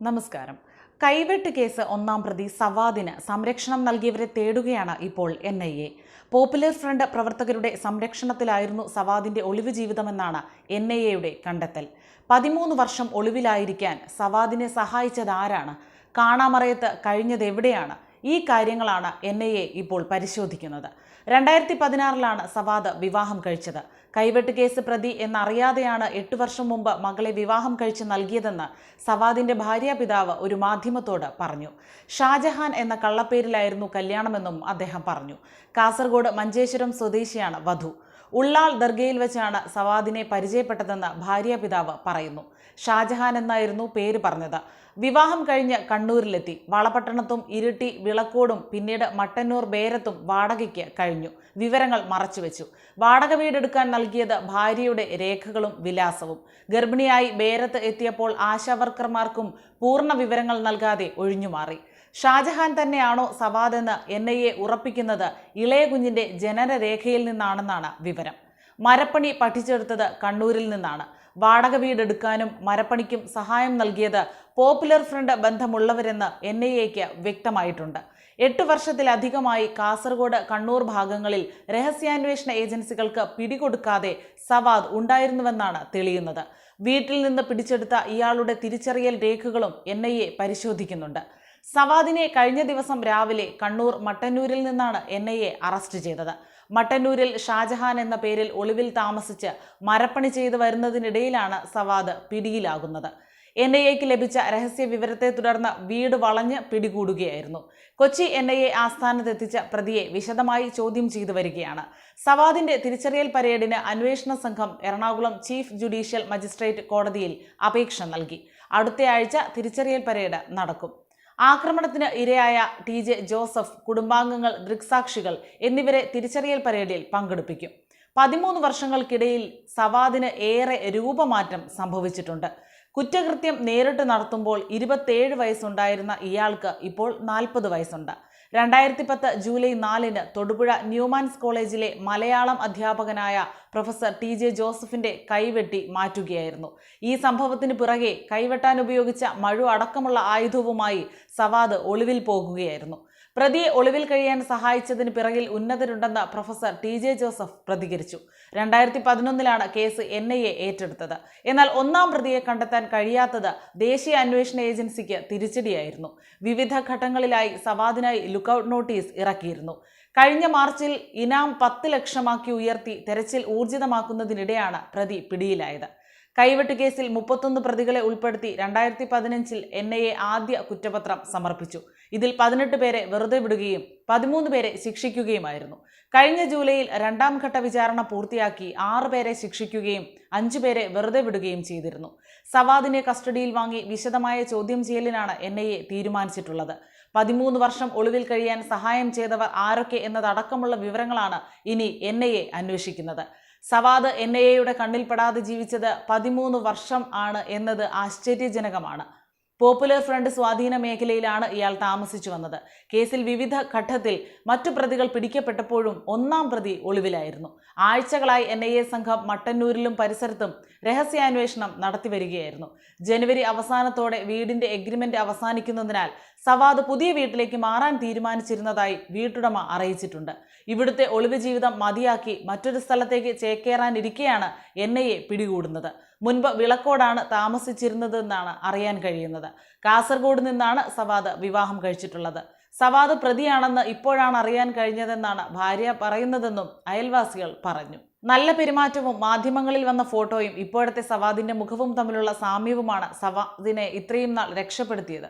നമസ്കാരം. കൈവെട്ട് കേസ് ഒന്നാം പ്രതി സവാദിന് സംരക്ഷണം നൽകിയവരെ തേടുകയാണ് ഇപ്പോൾ N I A. Popular Front പ്രവർത്തകരുടെ സംരക്ഷണത്തിലായിരുന്നു സവാദിന്റെ ഒളിവ് ജീവിതമെന്നാണ് എൻ ഐ എയുടെ കണ്ടെത്തൽ. പതിമൂന്ന് വർഷം ഒളിവിലായിരിക്കാൻ സവാദിനെ സഹായിച്ചത് ആരാണ് കാണാമറയത്ത് കഴിഞ്ഞത് എവിടെയാണ് ഈ കാര്യങ്ങളാണ് എൻ ഐ എ ഇപ്പോൾ പരിശോധിക്കുന്നത്. രണ്ടായിരത്തി പതിനാറിലാണ് സവാദ് വിവാഹം കഴിച്ചത്. കൈവെട്ട് കേസ് പ്രതി എന്നറിയാതെയാണ് എട്ട് വർഷം മുമ്പ് മകളെ വിവാഹം കഴിച്ച് നൽകിയതെന്ന് സവാദിന്റെ ഭാര്യാപിതാവ് ഒരു മാധ്യമത്തോട് പറഞ്ഞു. ഷാജഹാൻ എന്ന കള്ളപ്പേരിലായിരുന്നു കല്യാണമെന്നും അദ്ദേഹം പറഞ്ഞു. കാസർഗോഡ് മഞ്ചേശ്വരം സ്വദേശിയാണ് വധു. ഉള്ളാൾ ദർഗയിൽ വെച്ചാണ് സവാദിനെ പരിചയപ്പെട്ടതെന്ന് ഭാര്യാപിതാവ് പറയുന്നു. ഷാജഹാൻ എന്നായിരുന്നു പേര് പറഞ്ഞത്. വിവാഹം കഴിഞ്ഞ് കണ്ണൂരിലെത്തി. വളപട്ടണത്തും ഇരിട്ടി വിളക്കോടും പിന്നീട് മട്ടന്നൂർ ബേരത്തും വാടകയ്ക്ക് കഴിഞ്ഞു. വിവരങ്ങൾ മറച്ചുവെച്ചു വാടക വീടെടുക്കാൻ നൽകിയത് ഭാര്യയുടെ രേഖകളും വിലാസവും. ഗർഭിണിയായി ബേരത്ത് എത്തിയപ്പോൾ ആശാവർക്കർമാർക്കും പൂർണ വിവരങ്ങൾ നൽകാതെ ഒഴിഞ്ഞുമാറി. ഷാജഹാൻ തന്നെയാണോ സവാദ് എന്ന് എൻ ഐ എ ഉറപ്പിക്കുന്നത് ഇളയ കുഞ്ഞിന്റെ ജനനരേഖയിൽ നിന്നാണെന്നാണ് വിവരം. മരപ്പണി പഠിച്ചെടുത്തത് കണ്ണൂരിൽ നിന്നാണ്. വാടക വീടെടുക്കാനും മരപ്പണിക്കും സഹായം നൽകിയത് പോപ്പുലർ ഫ്രണ്ട് ബന്ധമുള്ളവരെന്ന് എൻ ഐ എക്ക് വ്യക്തമായിട്ടുണ്ട്. എട്ട് വർഷത്തിലധികമായി കാസർഗോഡ് കണ്ണൂർ ഭാഗങ്ങളിൽ രഹസ്യാന്വേഷണ ഏജൻസികൾക്ക് പിടികൊടുക്കാതെ സവാദ് ഉണ്ടായിരുന്നുവെന്നാണ് തെളിയുന്നത്. വീട്ടിൽ നിന്ന് പിടിച്ചെടുത്ത ഇയാളുടെ തിരിച്ചറിയൽ രേഖകളും എൻ പരിശോധിക്കുന്നുണ്ട്. സവാദിനെ കഴിഞ്ഞ ദിവസം രാവിലെ കണ്ണൂർ മട്ടന്നൂരിൽ നിന്നാണ് എൻ ഐ എ അറസ്റ്റ് ചെയ്തത്. മട്ടന്നൂരിൽ ഷാജഹാൻ എന്ന പേരിൽ ഒളിവിൽ താമസിച്ച് മരപ്പണി ചെയ്തു വരുന്നതിനിടയിലാണ് സവാദ് പിടിയിലാകുന്നത്. എൻ ഐ എക്ക് ലഭിച്ച രഹസ്യ വിവരത്തെ തുടർന്ന് വീട് വളഞ്ഞ് പിടികൂടുകയായിരുന്നു. കൊച്ചി എൻ ഐ എ ആസ്ഥാനത്തെത്തിച്ച പ്രതിയെ വിശദമായി ചോദ്യം ചെയ്തു വരികയാണ്. സവാദിന്റെ തിരിച്ചറിയൽ പരേഡിന് അന്വേഷണ സംഘം എറണാകുളം ചീഫ് ജുഡീഷ്യൽ മജിസ്ട്രേറ്റ് കോടതിയിൽ അപേക്ഷ നൽകി. അടുത്തയാഴ്ച തിരിച്ചറിയൽ പരേഡ് നടക്കും. ആക്രമണത്തിന് ഇരയായ ടി ജെ ജോസഫ് കുടുംബാംഗങ്ങൾ ദൃക്സാക്ഷികൾ എന്നിവരെ തിരിച്ചറിയൽ പരേഡിൽ പങ്കെടുപ്പിക്കും. പതിമൂന്ന് വർഷങ്ങൾക്കിടയിൽ സവാദിന് ഏറെ രൂപമാറ്റം സംഭവിച്ചിട്ടുണ്ട്. കുറ്റകൃത്യം നേരിട്ട് നടത്തുമ്പോൾ ഇരുപത്തേഴ് വയസ്സുണ്ടായിരുന്ന ഇയാൾക്ക് ഇപ്പോൾ നാൽപ്പത് വയസ്സുണ്ട്. രണ്ടായിരത്തി പത്ത് ജൂലൈ നാലിന് തൊടുപുഴ ന്യൂമാൻസ് കോളേജിലെ മലയാളം അധ്യാപകനായ പ്രൊഫസർ ടി ജെ ജോസഫിന്റെ കൈവെട്ടി മാറ്റുകയായിരുന്നു. ഈ സംഭവത്തിന് പിറകെ കൈവെട്ടാൻ ഉപയോഗിച്ച മഴു അടക്കമുള്ള ആയുധവുമായി സവാദ് ഒളിവിൽ പോകുകയായിരുന്നു. പ്രതിയെ ഒളിവിൽ കഴിയാൻ സഹായിച്ചതിന് പിറകിൽ ഉന്നതരുണ്ടെന്ന് പ്രൊഫസർ ടി ജെ ജോസഫ് പ്രതികരിച്ചു. രണ്ടായിരത്തി പതിനൊന്നിലാണ് കേസ് എൻ ഐ എ ഏറ്റെടുത്തത്. എന്നാൽ ഒന്നാം പ്രതിയെ കണ്ടെത്താൻ കഴിയാത്തത് ദേശീയ അന്വേഷണ ഏജൻസിക്ക് തിരിച്ചടിയായിരുന്നു. വിവിധ ഘട്ടങ്ങളിലായി സവാദിനായി ലുക്കൌട്ട് നോട്ടീസ് ഇറക്കിയിരുന്നു. കഴിഞ്ഞ മാർച്ചിൽ ഇനാം പത്ത് ലക്ഷമാക്കി ഉയർത്തി തെരച്ചിൽ ഊർജിതമാക്കുന്നതിനിടെയാണ് പ്രതി പിടിയിലായത്. കൈവെട്ട് കേസിൽ മുപ്പത്തൊന്ന് പ്രതികളെ ഉൾപ്പെടുത്തി രണ്ടായിരത്തി പതിനഞ്ചിൽ എൻ ഐ എ ആദ്യ കുറ്റപത്രം സമർപ്പിച്ചു. ഇതിൽ പതിനെട്ട് പേരെ വെറുതെ വിടുകയും പതിമൂന്ന് പേരെ ശിക്ഷിക്കുകയുമായിരുന്നു. കഴിഞ്ഞ ജൂലൈയിൽ രണ്ടാം ഘട്ട വിചാരണ പൂർത്തിയാക്കി ആറ് പേരെ ശിക്ഷിക്കുകയും അഞ്ചു പേരെ വെറുതെ വിടുകയും ചെയ്തിരുന്നു. സവാദിനെ കസ്റ്റഡിയിൽ വാങ്ങി വിശദമായ ചോദ്യം ചെയ്യലിനാണ് എൻ ഐ എ തീരുമാനിച്ചിട്ടുള്ളത്. പതിമൂന്ന് വർഷം ഒളിവിൽ കഴിയാൻ സഹായം ചെയ്തവർ ആരൊക്കെ എന്നതടക്കമുള്ള വിവരങ്ങളാണ് ഇനി എൻ ഐ എ അന്വേഷിക്കുന്നത്. സവാദ് എൻ ഐ എയുടെ കണ്ണിൽപ്പെടാതെ ജീവിച്ചത് പതിമൂന്ന് വർഷം ആണ് എന്നത് ആശ്ചര്യജനകമാണ്. പോപ്പുലർ ഫ്രണ്ട് സ്വാധീന മേഖലയിലാണ് ഇയാൾ താമസിച്ചു വന്നത്. കേസിൽ വിവിധ ഘട്ടത്തിൽ മറ്റു പ്രതികൾ പിടിക്കപ്പെട്ടപ്പോഴും ഒന്നാം പ്രതി ഒളിവിലായിരുന്നു. ആഴ്ചകളായി എൻ സംഘം മട്ടന്നൂരിലും പരിസരത്തും രഹസ്യാന്വേഷണം നടത്തിവരികയായിരുന്നു ജനുവരി അവസാനത്തോടെ വീടിന്റെ എഗ്രിമെന്റ് അവസാനിക്കുന്നതിനാൽ സവാദ് പുതിയ വീട്ടിലേക്ക് മാറാൻ തീരുമാനിച്ചിരുന്നതായി വീട്ടുടമ അറിയിച്ചിട്ടുണ്ട്. ഇവിടുത്തെ ഒളിവ് ജീവിതം മതിയാക്കി മറ്റൊരു സ്ഥലത്തേക്ക് ചേക്കേറാനിരിക്കെയാണ് എൻ ഐ എ പിടികൂടുന്നത്. മുൻപ് വിളക്കോടാണ് താമസിച്ചിരുന്നതെന്നാണ് അറിയാൻ കഴിയുന്നത്. കാസർഗോഡ് നിന്നാണ് സവാദ് വിവാഹം കഴിച്ചിട്ടുള്ളത്. സവാദ് പ്രതിയാണെന്ന് ഇപ്പോഴാണ് അറിയാൻ കഴിഞ്ഞതെന്നാണ് ഭാര്യ പറയുന്നതെന്നും അയൽവാസികൾ പറഞ്ഞു. നല്ല പെരുമാറ്റവും മാധ്യമങ്ങളിൽ വന്ന ഫോട്ടോയും ഇപ്പോഴത്തെ സവാദിന്റെ മുഖവും തമ്മിലുള്ള സാമ്യവുമാണ് സവാദിനെ ഇത്രയും നാൾ രക്ഷപ്പെടുത്തിയത്.